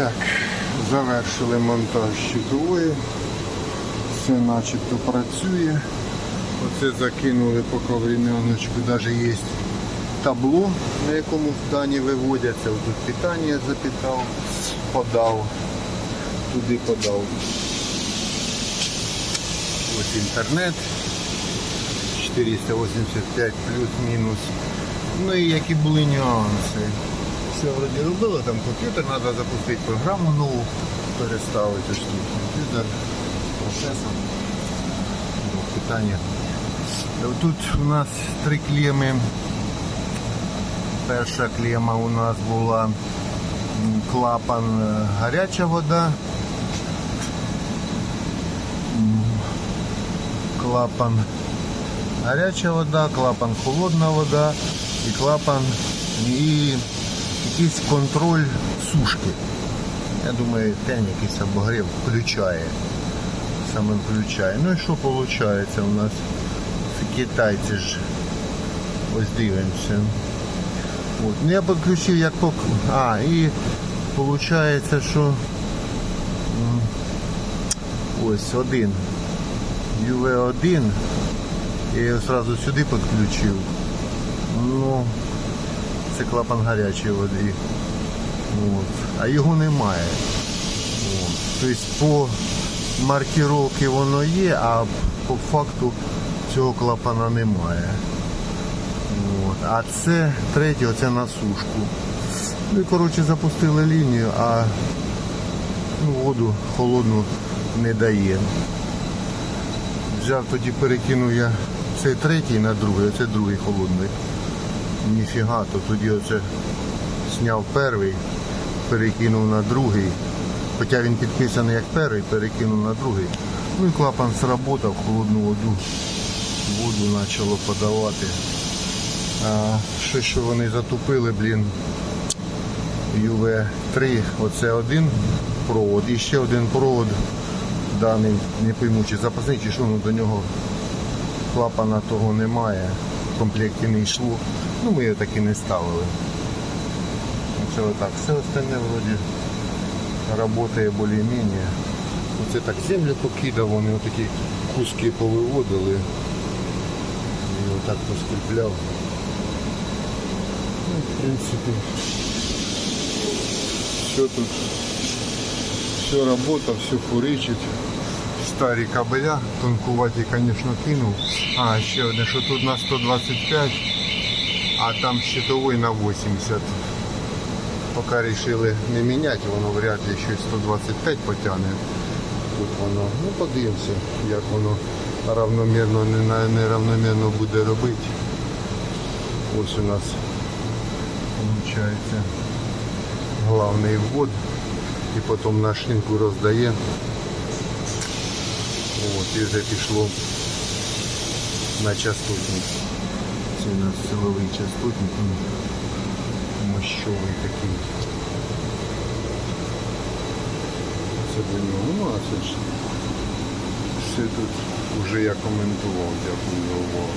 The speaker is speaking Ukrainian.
Так, завершили монтаж щитової. Все начебто працює. Оце закинули по ковріняночку, навіть є табло, на якому дані виводяться. Тут питання запитав, подав, туди подав. Ось інтернет. 485 плюс-мінус. Ну і які були нюанси. Все вроді робило, там комп'ютер, треба запустити програму нову, переставити ж тут комп'ютер, процесор. Ну, Питання. Тут у нас три клеми. Перша клема у нас була клапан е, гаряча вода. Клапан гаряча вода, клапан холодна вода і клапан і якийсь контроль сушки. Я думаю, тень якийсь обогрів включає. Саме включає. Ну і що виходить у нас? Це китайці ж. Ось дивимося. От. Ну я підключив як пок... А, і виходить, що ось один. UV1. Я його одразу сюди підключив. Ну, це клапан гарячої води. От. А його немає. Тобто по маркіровці воно є, а по факту цього клапана немає. От. А це третє, оце на сушку. Ну і коротше запустили лінію, а ну, воду холодну не дає. Взяв тоді перекинув я цей третій на другий, оце другий холодний. Ніфіга, то тоді оце зняв перший, перекинув на другий. Хоча він підписаний як перший, перекинув на другий. Ну і клапан сработав, холодну воду, воду почало подавати. А, що, що вони затупили, блін, UV3, оце один провод і ще один провод даний, не пойму, чи запасний, чи що, ну до нього клапана того немає, комплекті не йшло. Ну ми його так і не ставили. Це отак. Все остальне вроді працює більш-менш. Оце так землю покидав, вони отакі куски повиводили. І отак поскріпляв. Ну, в принципі, все тут, все робота, все куричить. Старі кабеля, тонкуваті, звісно, кинув. А, ще одне, що тут на 125, а там щитовий на 80. Поки вирішили не міняти, воно вряд ли й 125 потягне. Тут воно, ну подивимося, як воно равномірно, не, на- не равномірно буде робити. Ось у нас виходить головний ввод і потім на шинку роздає. От, і вже пішло на частотник. Це у нас силовий частотник, ну, мощовий такий. Це до нього. Ну, а це все тут уже я коментував, дякую за.